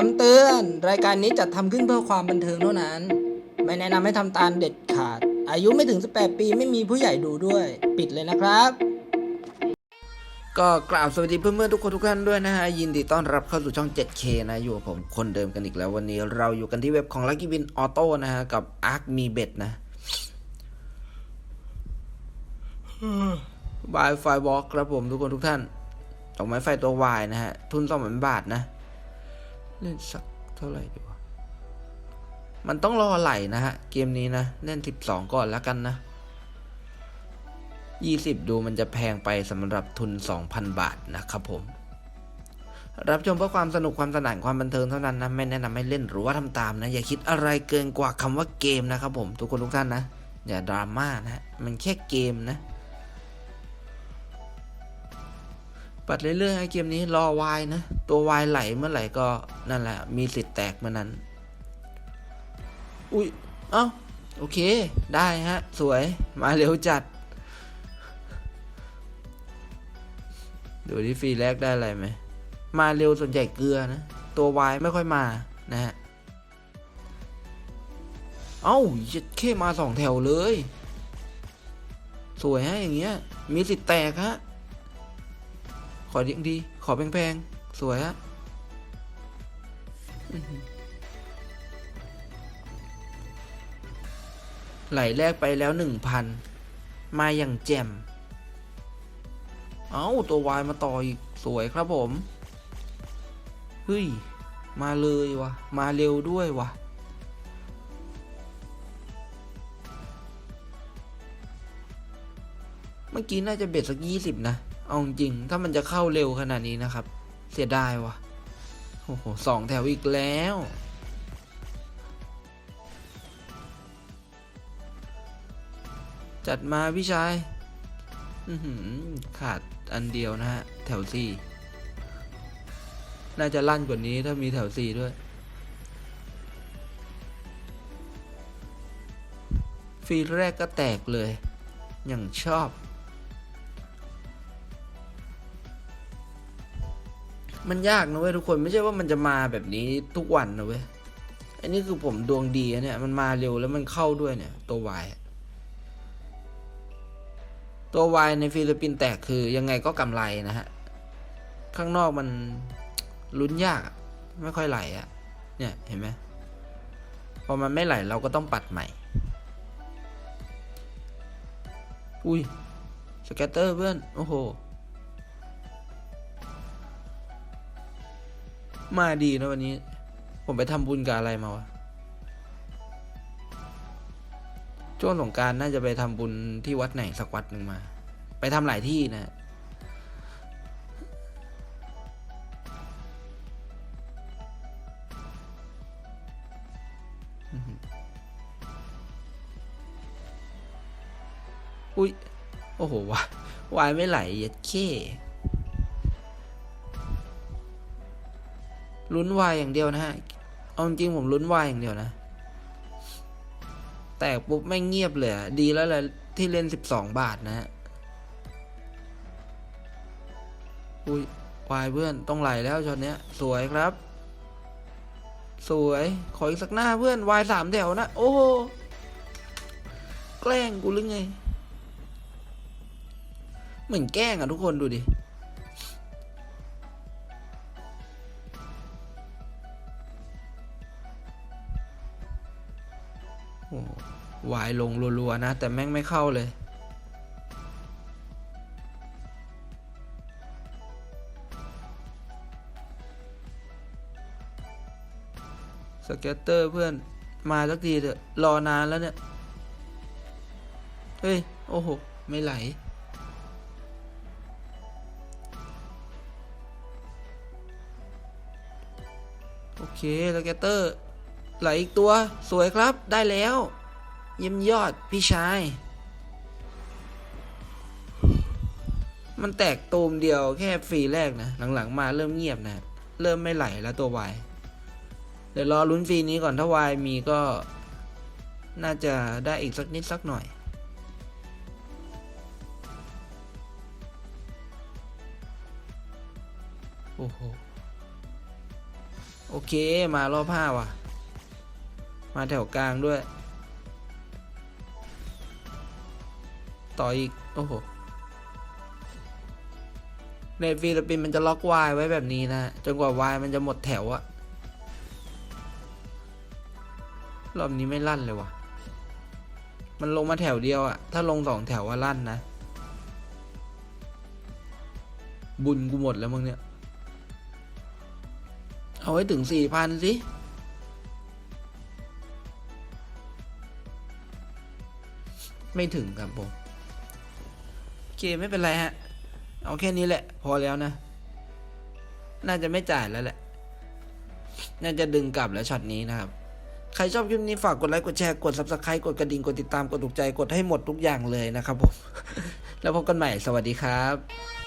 คำเตือนรายการนี้จัดทำขึ้นเพื่อความบันเทิงเท่านั้น ไม่แนะนำให้ทำตามเด็ดขาด อายุไม่ถึง 18 ปีไม่มีผู้ใหญ่ดูด้วย ปิดเลยนะครับ ก็กราบสวัสดีเพื่อนๆทุกคนทุกท่านด้วยนะฮะ ยินดีต้อนรับเข้าสู่ช่อง 7K นะอยู่กับผมคนเดิมกันอีกแล้ววันนี้เราอยู่กันที่เว็บของ Lucky Win Auto นะฮะ กับ Arc มีเบ็ดนะ บายไฟวอล์กครับผมทุกคนทุกท่านดอกไม้ไฟตัววายนะฮะ ทุนสองพันบาทนะ เล่นสักเท่าไหร่ดีวะ มันต้องรอไหลนะฮะ เกมนี้นะ เล่นสิบสองก่อนแล้วกันนะยี่สิบดูมันจะแพงไปสำหรับทุนสองพันบาทนะครับผม รับชมเพื่อความสนุกความสนานความบันเทิงเท่านั้นนะ ไม่แนะนำให้เล่นหรือว่าทำตามนะ อย่าคิดอะไรเกินกว่าคำว่าเกมนะครับผม ทุกคนทุกท่านนะ อย่าดราม่านะ มันแค่เกมนะ ปัดเรื่อยๆให้เกมนี้รอวายนะ ตัววายไหลเมื่อไหร่ก็นั่นแหละ มีสิทธิ์แตกเมื่อนั้น อุ้ย เอ้า โอเค ได้ฮะ สวย มาเร็วจัด ดูที่ฟรีแรกได้อะไรไหม มาเร็วส่วนใหญ่เกลือนะ ตัววายไม่ค่อยมานะฮะ เอ้าย็ดเข้มาสองแถวเลย สวยฮะอย่างเงี้ย มีสิทธิ์แตกฮะ ขอดีดี ขอแพงๆ สวยฮะไหลแรกไปแล้วหนึ่งพันมาอย่างแจ่ม เอาตัววายมาต่ออีก สวยครับผม เฮ้ย มาเลยวะมาเร็วด้วยวะเมื่อกี้น่าจะเบ็ดสักยี่สิบนะ เอาจริง ถ้ามันจะเข้าเร็วขนาดนี้นะครับ เสียดายวะโอ้โหสองแถวอีกแล้ว จัดมาพี่ชายขาดอันเดียวนะฮะ แถวสี่น่าจะลั่นกว่านี้ถ้ามีแถวสี่ด้วยฟรีแรกก็แตกเลย อย่างชอบ มันยากนะเว้ยทุกคนไม่ใช่ว่ามันจะมาแบบนี้ทุกวันนะเว้ยอันนี้คือผมดวงดีอะเนี่ย มันมาเร็วแล้วมันเข้าด้วยเนี่ย ตัววายตัววายในฟิลิปปินส์แตกคือยังไงก็กำไรนะฮะ ข้างนอกมันลุ้นยาก ไม่ค่อยไหลอะเนี่ยเห็นไหมพอมันไม่ไหลเราก็ต้องปัดใหม่ อุ้ยสแกตเตอร์เพื่อน โอ้โห มาดีนะวันนี้ ผมไปทำบุญกับอะไรมาวะ ช่วงสงการน่าจะไปทำบุญที่วัดไหนสักวัดหนึ่งมา ไปทำหลายที่นะอุ้ย โอ้โหวายวายไม่ไหลย็ดเข้ ลุ้นวายอย่างเดียวนะฮะ เอาจริงผมลุ้นวายอย่างเดียวนะ แตกปุ๊บไม่เงียบเลยดีแล้วแหละที่เล่นสิบสองบาทนะฮะ อุ้ยวายเพื่อนต้องไหลแล้วช็อตเนี้ย สวยครับ สวย ขออีกสักหน้าเพื่อนวายสามแถวนะ โอ้โหแกล้งกูหรือไง เหมือนแกล้งอะทุกคนดูดิ วายลงรัวๆนะ แต่แม่งไม่เข้าเลย สเก็ตเตอร์เพื่อนมาสักทีเถอะรอนานแล้วเนี่ย เฮ้ย โอ้โห ไม่ไหลโอเคสเก็ตเตอร์ ไหลอีกตัวสวยครับได้แล้ว เยี่ยมยอดพี่ชาย มันแตกตูมเดียวแค่ฟรีแรกนะ หลังๆ มาเริ่มเงียบนะ เริ่มไม่ไหลแล้วตัววายเดี๋ยวรอลุ้นฟรีนี้ก่อนถ้าวายมีก็น่าจะได้อีกสักนิดสักหน่อยโอ้โห โอเค มารอบห้าว่ะ มาแถวกลางด้วย ต่ออีก โอ้โหในฟิลิปปินส์มันจะล็อกวายไว้แบบนี้นะ จนกว่าวายมันจะหมดแถวอะรอบนี้ไม่ลั่นเลยว่ะมันลงมาแถวเดียวอะถ้าลงสองแถวว่าลั่นนะ บุญกูหมดแล้วมึงเนี่ย เอาไว้ถึงสี่พันสิ ไม่ถึงครับผมโอเคไม่เป็นไรฮะ เอาแค่นี้แหละ พอแล้วนะ น่าจะไม่จ่ายแล้วแหละ น่าจะดึงกลับแล้วช็อตนี้นะครับ ใครชอบคลิปนี้ฝากกดไลค์กดแชร์กด subscribe กดกระดิ่งกดติดตามกดถูกใจกดให้หมดทุกอย่างเลยนะครับผม แล้วพบกันใหม่สวัสดีครับ